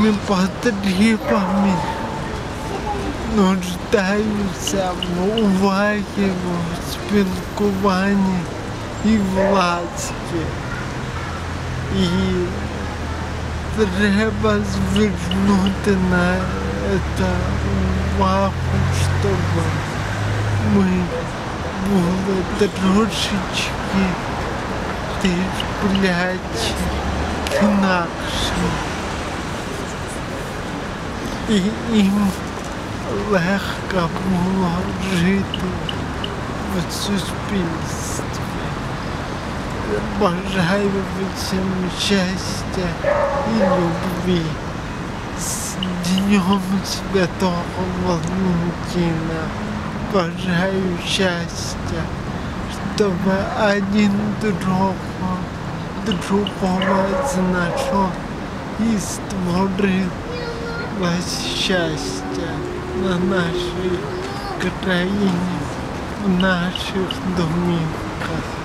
Ми потребами нуждаються в увагі, в спілкуванні і в ласці. І треба звернути на це увагу, щоб ми були трошечки терплячі, інакше. І їм легко було жити в суспільстві. Бажаю всім щастя і любві. З Днем Святого Валентина. Бажаю щастя, щоб один другого, другого знайшов і створив щастя на нашій країні, в наших домівках.